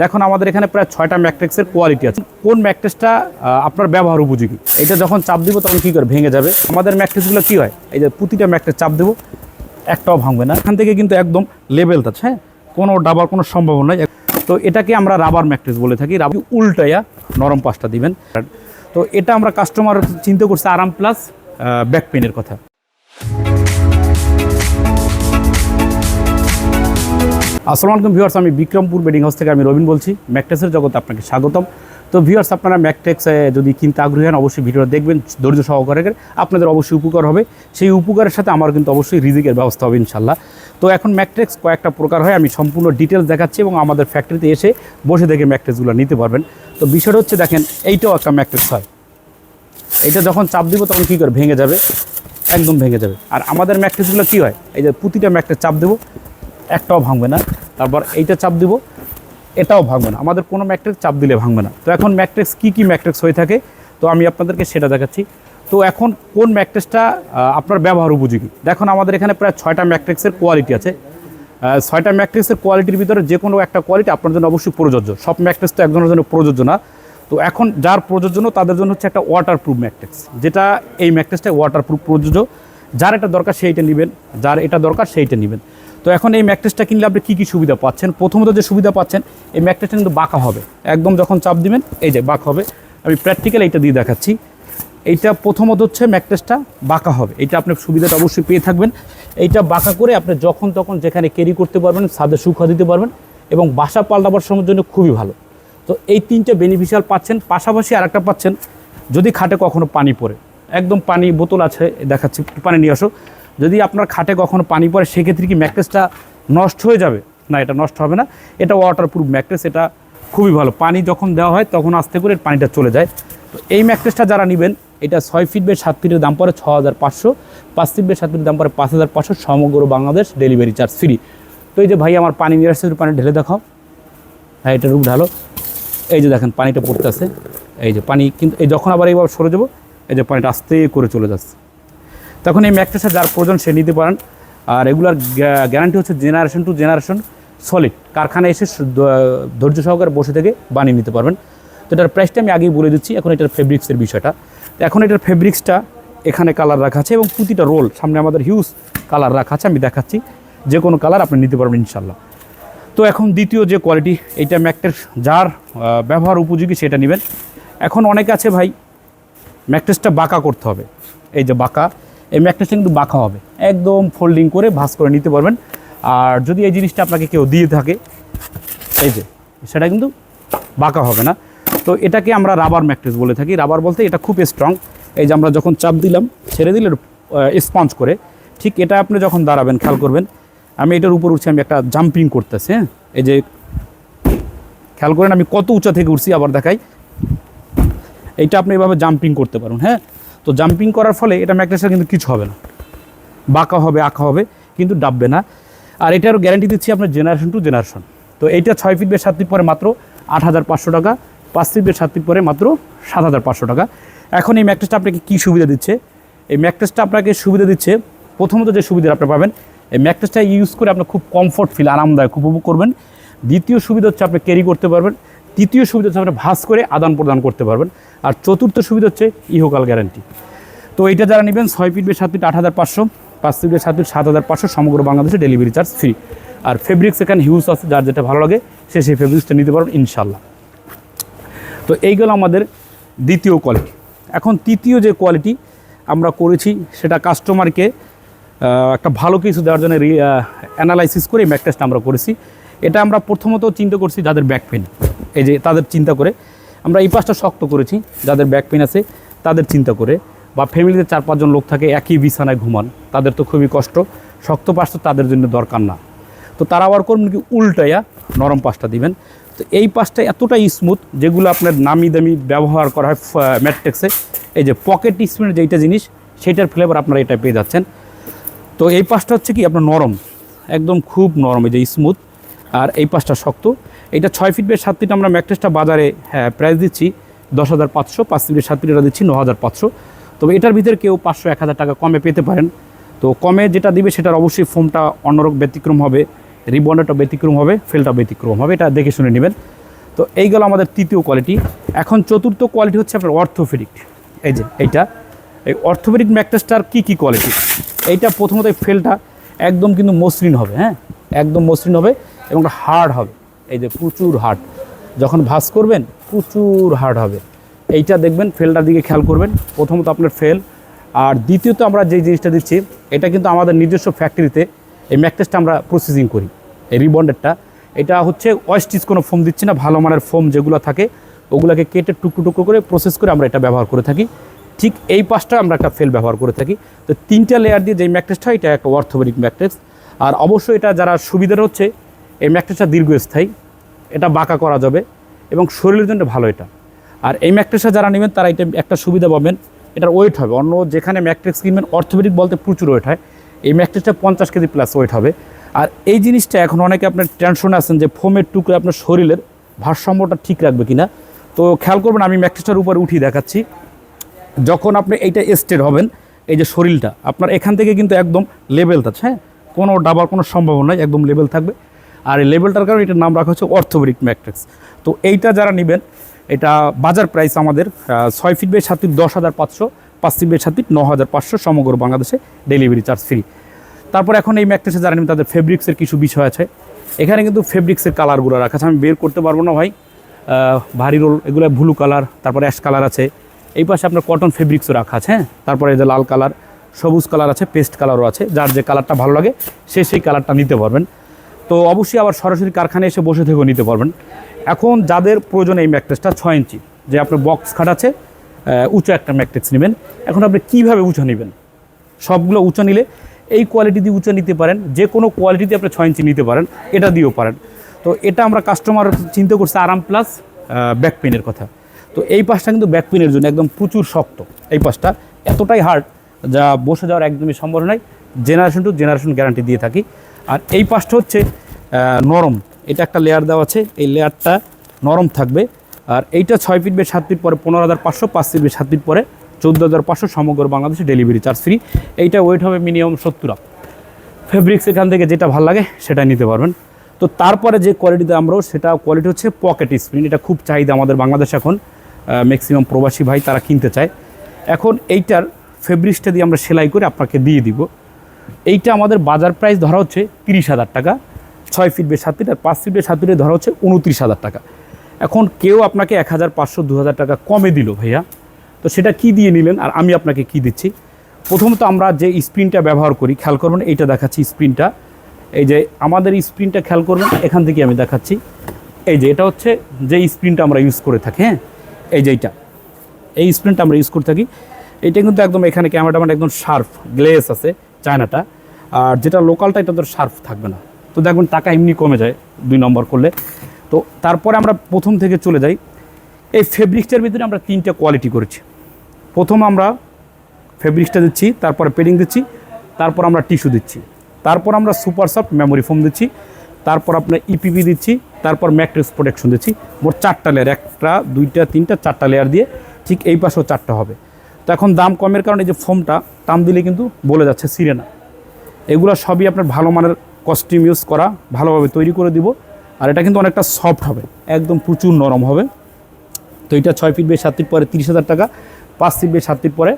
দেখুন, আমাদের এখানে প্রায় ছয়টা ম্যাট্রিক্সের কোয়ালিটি আছে। কোন ম্যাট্রিক্সটা আপনার ব্যবহার উপযোগী? এটা যখন চাপ দিব, তখন কী করে? ভেঙে যাবে। আমাদের ম্যাট্রিক্সগুলো কী হয়? এই যে প্রতিটা ম্যাট্রিক্স চাপ দেবো, একটাও ভাঙবে না। এখান থেকে কিন্তু একদম লেভেল আছে হ্যাঁ? কোনো ডাবার কোনো সম্ভাবনা নেই। তো এটাকে আমরা রাবার ম্যাট্রিক্স বলে থাকি। রাবার উল্টাইয়া নরম পাশটা দিবেন। তো এটা আমরা কাস্টমার চিন্তা করছি, আরাম প্লাস ব্যাক পেনের কথা। আসসালামু আলাইকুম ভিউয়ার্স, আমি বিক্রমপুর বেডিং হাউস থেকে আমি রবিন বলছি। ম্যাকটেক্সের জগতে আপনাকে স্বাগতম। তো ভিউয়ার্স, আপনারা ম্যাকটেক্স যদি কিনতে আগ্রহী হন, অবশ্যই ভিডিওটা দেখবেন, ধৈর্য সহকারে আপনাদের অবশ্যই উপকার হবে। সেই উপকারের সাথে আমার কিন্তু অবশ্যই রিজিকের ব্যবস্থা হবে ইনশাল্লাহ তো এখন ম্যাকটেক্স কয়েকটা প্রকার হয়, আমি সম্পূর্ণ ডিটেলস দেখাচ্ছি এবং আমাদের ফ্যাক্টরিতে এসে বসে দেখে ম্যাকটেক্সগুলো নিতে পারবেন। তো বিষয়টা হচ্ছে, দেখেন, এইটাও একটা ম্যাকটেক্স হয়। এটা যখন চাপ দিব, তখন কী করে? ভেঙে যাবে। একদম ভেঙে যাবে। আর আমাদের ম্যাট্রিক্সগুলো কী হয়? এই যে প্রতিটা ম্যাট্রিক্স চাপ দেবো। একটাও ভাঙবে না। তারপর এইটা চাপ দিব, এটাও ভাঙবে না। আমাদের কোনো ম্যাট্রিক্স চাপ দিলে ভাঙবে না। তো এখন ম্যাট্রিক্স কী কী ম্যাট্রিক্স হয়ে থাকে, তো আমি আপনাদেরকে সেটা দেখাচ্ছি। তো এখন কোন ম্যাট্রিক্সটা আপনার ব্যবহার উপযোগী? দেখুন, আমাদের এখানে প্রায় ছয়টা ম্যাট্রিক্সের কোয়ালিটি আছে। ছয়টা ম্যাট্রিক্সের কোয়ালিটির ভিতরে যে কোনো একটা কোয়ালিটি আপনার জন্য অবশ্যই প্রযোজ্য। সব ম্যাট্রিক্স তো একজনের জন্য প্রযোজ্য না। তো এখন যার প্রযোজ্য তাদের জন্য হচ্ছে একটা ওয়াটার প্রুফ ম্যাট্রিক্স। যেটা এই ম্যাট্রিক্সটা ওয়াটার প্রুফ প্রযোজ্য। যার এটা দরকার, সেইটা নেবেন। যার এটা দরকার, সেইটা নেবেন। তো এখন এই ম্যাট্রিক্সটা কিনলে আপনি কী কী সুবিধা পাচ্ছেন? প্রথমত যে সুবিধা পাচ্ছেন, এই ম্যাট্রিক্সটা কিন্তু বাঁকা হবে। একদম যখন চাপ দিবেন, এই যে বাঁকা হবে। আমি প্র্যাকটিক্যাল এইটা দিয়ে দেখাচ্ছি। এইটা প্রথমত হচ্ছে ম্যাট্রেসটা বাঁকা হবে। এটা আপনি সুবিধাটা অবশ্যই পেয়ে থাকবেন। এইটা বাঁকা করে আপনি যখন তখন যেখানে ক্যারি করতে পারবেন, ছাদে সুখা দিতে পারবেন এবং বাসা পাল্টাবার সময়ের জন্য খুবই ভালো। তো এই তিনটে বেনিফিশিয়াল পাচ্ছেন। পাশাপাশি আরেকটা পাচ্ছেন, যদি খাটে কখনো পানি পড়ে। একদম পানি বোতল আছে, দেখাচ্ছি, একটু পানি নিয়ে আসো। যদি আপনার খাটে কখনো পানি পড়ে, সেক্ষেত্রে কি ম্যাট্রেসটা নষ্ট হয়ে যাবে? না, এটা নষ্ট হবে না। এটা ওয়াটারপ্রুফ ম্যাট্রেস, এটা খুবই ভালো। পানি যখন দেওয়া হয়, তখন আস্তে করে পানিটা চলে যায়। তো এই ম্যাট্রেসটা যারা নেবেন, এটা ছয় ফিট বেড সাত ফিটের দাম পড়ে ছ হাজার পাঁচশো। পাঁচ ফিট বেড সাত ফিটের দাম পড়ে পাঁচ হাজার পাঁচশো, সমগ্র বাংলাদেশ ডেলিভারি চার্জ ফ্রি তো এই যে ভাই, আমার পানি নিয়ে আসছে পানি ঢেলে দেখাও। হ্যাঁ এটা রূপ ঢালো। এই যে দেখেন, পানিটা পড়তে পড়তেছে। এই যে পানি, কিন্তু এই যখন আবার এইভাবে সরে যাব, এই যে পানিটা আস্তে করে চলে যাচ্ছে। তখন এই ম্যাকটেসা যার প্রয়োজন সে নিতে পারেন। আর এগুলার গ্যারান্টি হচ্ছে জেনারেশন টু জেনারেশন সলিড কারখানায় এসে ধৈর্য সহকারে বসে থেকে বানিয়ে নিতে পারবেন। তো এটার প্রাইসটা আমি আগেই বলে দিচ্ছি, এখন এটার ফেব্রিক্সের বিষয়টা। তো এখন এটার ফেব্রিক্সটা এখানে কালার রাখা আছে এবং প্রতিটা রোল সামনে আমাদের হিউজ কালার রাখা আছে, আমি দেখাচ্ছি। যে কোনো কালার আপনি নিতে পারবেন ইনশাল্লাহ তো এখন দ্বিতীয় যে কোয়ালিটি এইটা ম্যাকটেস যার ব্যবহার উপযোগী সেটা নেবেন। এখন অনেক আছে ভাই ম্যাকটেসটা বাঁকা করতে হবে। এই যে বাঁকা এই ম্যাকটেসটা কিন্তু বাঁকা হবে। একদম ফোল্ডিং করে ভাঁজ করে নিতে পারবেন। আর যদি এই জিনিসটা আপনাকে কেউ দিয়ে থাকে, এই যে, সেটা কিন্তু বাঁকা হবে না। তো এটাকে আমরা রাবার ম্যাকটেস বলে থাকি। রাবার বলতে এটা খুব স্ট্রং এই যে আমরা যখন চাপ দিলাম, ছেড়ে দিলে স্পঞ্জ করে। ঠিক এটা আপনি যখন দাঁড়াবেন, খেয়াল করবেন, আমি এটার উপর উঠছি, আমি একটা জাম্পিং করতেছি হ্যাঁ? এই যে, খেয়াল করেন আমি কত উঁচা থেকে উঠছি, আবার দেখাই। এইটা আপনি এভাবে জাম্পিং করতে পারেন হ্যাঁ? তো জাম্পিং করার ফলে এটা ম্যাকটেসের কিন্তু কিছু হবে না। বাঁকা হবে, আঁকা হবে, কিন্তু ডাববে না। আর এটারও গ্যারান্টি দিচ্ছি আপনার জেনারেশন টু জেনারেশন তো এইটা ছয় ফিট বের সাত ফিট পরে মাত্র আট হাজার পাঁচশো টাকা, পাঁচ ফিট বের সাত ফিট পরে মাত্র সাত হাজার পাঁচশো টাকা। এখন এই ম্যাকটেসটা আপনাকে কী সুবিধা দিচ্ছে? এই ম্যাকটেসটা আপনাকে সুবিধা দিচ্ছে, প্রথমত যে সুবিধা আপনি পাবেন, এই ম্যাকটেসটা ইউজ করে আপনি খুব কমফোর্ট ফিল আরামদায়ক উপভোগ করবেন। দ্বিতীয় সুবিধা হচ্ছে আপনি ক্যারি করতে পারবেন। তৃতীয় সুবিধা হচ্ছে আপনি ভাঁজ করে আদান প্রদান করতে পারবেন। আর চতুর্থ সুবিধা হচ্ছে ইহকাল গ্যারান্টি। তো এটা যারা নেবেন, ছয় ফিট বেশ সাত ফিট আট হাজার পাঁচশো, পাঁচ ফিট বেশ সাত ফিট সাত হাজার পাঁচশো সমগ্র বাংলাদেশে ডেলিভারি চার্জ ফ্রি আর ফেব্রিক্স এখানে হিউজ আছে, যার যেটা ভালো লাগে, সে সেই ফেব্রিক্সটা নিতে পারবেন ইনশাল্লাহ তো এইগুলো আমাদের দ্বিতীয় কোয়ালিটি এখন তৃতীয় যে কোয়ালিটি আমরা করেছি, সেটা কাস্টমারকে একটা ভালো কিছু দেওয়ার জন্য অ্যানালাইসিস করে ম্যাকটেস্টটা আমরা করেছি। এটা আমরা প্রথমত চিন্তা করছি যাদের ব্যাক পেন এই যে তাদের চিন্তা করে। আমরা এই পাশটা শক্ত করেছি, যাদের ব্যাক পেন আছে, তাদের চিন্তা করে। বা ফ্যামিলিতে চার পাঁচজন লোক থাকে, একই বিছানায় ঘুমান। তাদের তো খুবই কষ্ট। শক্ত পাশ তাদের জন্য দরকার না। তো তারা আবার করবেন কি উল্টাইয়া নরম পাশটা দিবেন। তো এই পাশটা এতটাই স্মুথ যেগুলো আপনার নামি দামি ব্যবহার করা হয় ম্যাট্রিক্সে। এই যে পকেট স্প্রিনের যেইটা জিনিস, সেইটার ফ্লেভার আপনারা এটা পেয়ে যাচ্ছেন। তো এই পাশটা হচ্ছে কি আপনার নরম। একদম খুব নরম, এই যে স্মুথ আর এই পাশটা শক্ত। এটা ছয় ফিট বেশ সাত ফিট আমরা ম্যাট্রেসটা বাজারে হ্যাঁ প্রাইস দিচ্ছি দশ হাজার পাঁচশো, পাঁচ ফিটের সাত ফিটের দিচ্ছি ন হাজার পাঁচশো। তবে এটার ভিতরে কেউ পাঁচশো, এক হাজার টাকা কমে পেতে পারেন। তো কমে যেটা দিবে সেটার অবশ্যই ফোমটা অন্যরকম ব্যতিক্রম হবে রিবন্ডটা ব্যতিক্রম হবে, ফেলটা ব্যতিক্রম হবে, এটা দেখে শুনে নেবেন। তো এইগুলো আমাদের তৃতীয় কোয়ালিটি এখন চতুর্থ কোয়ালিটি হচ্ছে আপনার অর্থোপেডিক এই যে এইটা, এই অর্থোপেডিক ম্যাট্রেসটার কী কী কোয়ালিটি এইটা প্রথমত এই ফেলটা একদম কিন্তু মসৃণ হবে হ্যাঁ একদম মসৃণ হবে। এবং হার্ড হবে। এই যে প্রচুর হার্ড। যখন ভাস করবেন, প্রচুর হার্ড হবে। এইটা দেখবেন, ফেলটার দিকে খেয়াল করবেন। প্রথমত আপনার ফেল। আর দ্বিতীয়ত আমরা যে জিনিসটা দিচ্ছি, এটা কিন্তু আমাদের নিজস্ব ফ্যাক্টরিতে এই ম্যাট্রেসটা আমরা প্রসেসিং করি। এই রিবন্ডেডটা এটা হচ্ছে ওয়েস্টিজ কোনো ফোম দিচ্ছি না, ভালো মানের ফোম যেগুলো থাকে, ওগুলোকে কেটে টুকরো টুকরো করে প্রসেস করে আমরা এটা ব্যবহার করে থাকি। ঠিক এই পাশটা আমরা একটা ফেল ব্যবহার করে থাকি। তো তিনটা লেয়ার দিয়ে যে ম্যাট্রেসটা এটা একটা অর্থোপেডিক ম্যাট্রেস আর অবশ্যই এটা যারা সুবিধার হচ্ছে এই ম্যাট্রেসটা দীর্ঘস্থায়ী, এটা বাঁকা করা যাবে এবং শরীরের জন্য ভালো এটা। আর এই ম্যাট্রেসটা যারা নেবেন, তারা এটা একটা সুবিধা পাবেন, এটার ওয়েট হবে। অন্য যেখানে ম্যাট্রেস কিনবেন, অর্থোপেডিক বলতে প্রচুর ওয়েট হয়। এই ম্যাট্রেসটা পঞ্চাশ কেজি প্লাস ওয়েট হবে। আর এই জিনিসটা এখন অনেকে আপনার টেনশনে আছেন যে ফোমের টুকরো আপনার শরীরের ভারসাম্যটা ঠিক রাখবে কিনা। তো খেয়াল করবেন, আমি ম্যাট্রেসটার উপরে উঠিয়ে দেখাচ্ছি। যখন আপনি এইটা স্টেট হবেন, এই যে শরীরটা, আপনার এখান থেকে কিন্তু একদম লেভেল আছে হ্যাঁ? কোনো ডাবার কোনো সম্ভাবনা একদম লেভেল থাকবে। আর এই লেভেলটার কারণে এটার নাম রাখা হচ্ছে অর্থোপেডিক ম্যাট্রিক্স। তো এইটা যারা নেবেন, এটা বাজার প্রাইস আমাদের ছয় ফিট বাই সাত দশ হাজার পাঁচশো, পাঁচ ফিট বাই সাত ন হাজার পাঁচশো সমগ্র বাংলাদেশে ডেলিভারি চার্জ ফ্রি তারপর এখন এই ম্যাট্রেসে যারা নেবেন, তাদের ফেব্রিক্সের কিছু বিষয় আছে। এখানে কিন্তু ফেব্রিক্সের কালারগুলো রাখা আছে, আমি বের করতে পারব না ভাই। ভারী রোল এগুলো ব্লু কালার তারপরে অ্যাশ কালার আছে। এই পাশে আপনার কটন ফেব্রিক্সও রাখা আছে হ্যাঁ? তারপরে এই যে লাল কালার সবুজ কালার আছে পেস্ট কালারও আছে। যার যে কালারটা ভালো লাগে, সে সেই কালারটা নিতে পারবেন। তো অবশ্যই আবার সরাসরি কারখানায় এসে বসে থেকেও নিতে পারবেন। এখন যাদের প্রয়োজন এই ম্যাট্রেসটা ছয় ইঞ্চি যে আপনার বক্স খাট আছে আহ, উঁচু একটা ম্যাট্রেস নেবেন। এখন আপনি কীভাবে উঁচু নেবেন? সবগুলো উঁচু নিলে এই কোয়ালিটি দিয়ে উঁচু নিতে পারেন যে কোনো কোয়ালিটিতে আপনি ছয় ইঞ্চি নিতে পারেন এটা দিয়েও পারেন। তো এটা আমরা কাস্টমার চিন্তা করছি আরাম প্লাস ব্যাক পেনের কথা। তো এই পাশটা কিন্তু ব্যাক পেনের জন্য একদম প্রচুর শক্ত। এই পাশটা এতটাই হার্ড যা বসে যাওয়ার একদমই সম্ভব নয়। জেনারেশন টু জেনারেশন গ্যারান্টি দিয়ে থাকি। আর এই পাশটা হচ্ছে নরম। এটা একটা লেয়ার দেওয়া আছে। এই লেয়ারটা নরম থাকবে। আর এইটা ছয় ফিট বে সাত ফিট পরে, পনেরো হাজার পাঁচশো, পাঁচ ফিট বে সাত ফিট পরে, চোদ্দ হাজার পাঁচশো সমগ্র বাংলাদেশে ডেলিভারি চার্জ ফ্রি এইটা ওয়েট হবে মিনিমাম সত্তর ফেব্রিক্স এখান থেকে যেটা ভালো লাগে সেটা নিতে পারবেন। তো তারপরে যে কোয়ালিটিতে আমরাও সেটা কোয়ালিটি হচ্ছে পকেট স্ক্রিন এটা খুব চাহিদা আমাদের বাংলাদেশ এখন। ম্যাক্সিমাম প্রবাসী ভাই তারা কিনতে চায়। এখন এইটার ফেব্রিক্সটা দিয়ে আমরা সেলাই করে আপনাকে দিয়ে দিব। এইটা আমাদের বাজার প্রাইস ধরা হচ্ছে তিরিশ হাজার টাকা। ছয় ফিট বে সাত ফিট আর পাঁচ ফিট বে সাত ফিটে ধরা হচ্ছে উনত্রিশ হাজার টাকা। এখন কেউ আপনাকে এক হাজার পাঁচশো দু হাজার টাকা কমে দিল ভাইয়া। তো সেটা কি দিয়ে নিলেন আর আমি আপনাকে কি দিচ্ছি? প্রথমত আমরা যে স্প্রিনটা ব্যবহার করি, খেয়াল করবেন, এইটা দেখাচ্ছি স্প্রিনটা এই যে আমাদের স্প্রিনটা খেয়াল করবেন, এখান থেকে আমি দেখাচ্ছি। এই যে এটা হচ্ছে যে স্প্রিনটা আমরা ইউজ করে থাকি হ্যাঁ? এই যে এইটা। এই স্প্রিনটা আমরা ইউজ করে থাকি। এটা কিন্তু একদম এখানে ক্যামেরাটা মানে একদম শার্প গ্লেস আছে, চায়নাটা। আর যেটা লোকালটা এটা তো শার্প থাকবে না। তো দেখবেন টাকা এমনি কমে যায়, দুই নম্বর করলে। তো তারপরে আমরা প্রথম থেকে চলে যাই। এই ফেব্রিক্সটার ভিতরে আমরা তিনটা কোয়ালিটি করেছি। প্রথম আমরা ফেব্রিক্সটা দিচ্ছি, তারপরে পেডিং দিচ্ছি, তারপর আমরা টিস্যু দিচ্ছি। তারপর আমরা সুপার সফট মেমোরি ফোম দিচ্ছি, তারপর আপনার ইপিপি দিচ্ছি, তারপর ম্যাট্রিক্স প্রোটেকশন দিচ্ছি। মোট চারটা লেয়ার একটা, দুইটা, তিনটা, চারটা লেয়ার দিয়ে ঠিক এই পাশেও চারটা হবে। তো এখন দাম কমের কারণে যে ফোমটা, টান দিলে কিন্তু বলে যাচ্ছে সিরে না। এগুলো সবই আপনার ভালো মানের কস্টিউম ইউজ করা, ভালোভাবে তৈরি করে দিব। আর এটা কিন্তু অনেকটা সফট হবে, একদম প্রচুর নরম হবে। তো এটা ছয় ফিট বে সাত ফিট পরে তিরিশ হাজার টাকা, পাঁচ ফিট বে সাত ফিট পরে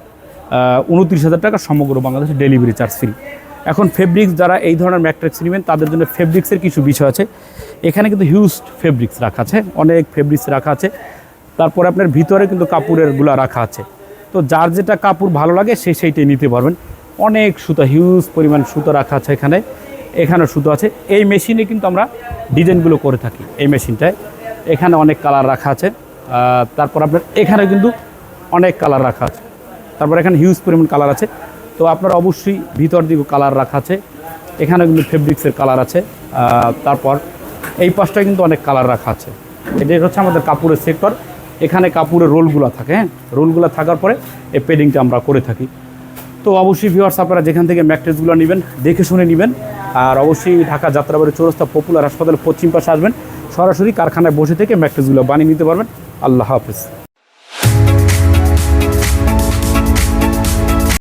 উনত্রিশ হাজার টাকা সমগ্র বাংলাদেশে ডেলিভারি চার্জ ফ্রি এখন ফেব্রিক্স যারা এই ধরনের ম্যাট্রিক্স নেবেন, তাদের জন্য ফেব্রিক্সের কিছু বিষয় আছে। এখানে কিন্তু হিউজ ফেব্রিক্স রাখা আছে, অনেক ফেব্রিক্স রাখা আছে। তারপরে আপনার ভিতরে কিন্তু কাপড়েরগুলা রাখা আছে। তো যার যেটা কাপড় ভালো লাগে, সে সেইটাই নিতে পারবেন। অনেক সুতা হিউজ পরিমাণ সুতো রাখা আছে এখানে। এখানেও সুতো আছে। এই মেশিনে কিন্তু আমরা ডিজাইনগুলো করে থাকি, এই মেশিনটায় এখানে অনেক কালার রাখা আছে। তারপর আপনার এখানে কিন্তু অনেক কালার রাখা আছে। তারপর এখানে হিউজ পরিমাণ কালার আছে। তো আপনার অবশ্যই ভিতর দিকে কালার রাখা আছে। এখানে কিন্তু ফেব্রিক্সের কালার আছে। তারপর এই পাশটা কিন্তু অনেক কালার রাখা আছে। এটা হচ্ছে আমাদের কাপড়ের সেক্টর এখানে কাপড়ের রোলগুলো থাকে হ্যাঁ? রোলগুলো থাকার পরে এই পেডিংটা আমরা করে থাকি। তো অবশ্যই ভিউয়ার্স আপনারা যেখান থেকে ম্যাট্রেসগুলো নেবেন, দেখে শুনে নেবেন। আর অবশ্যই ঢাকা যাত্রাবাড়ি চৌরাস্তা পপুলার হাসপাতাল পশ্চিম পাশে আসবেন। সরাসরি কারখানায় বসে থেকে ম্যাট্রেসগুলো বানিয়ে নিতে পারবেন। আল্লাহ হাফিজ।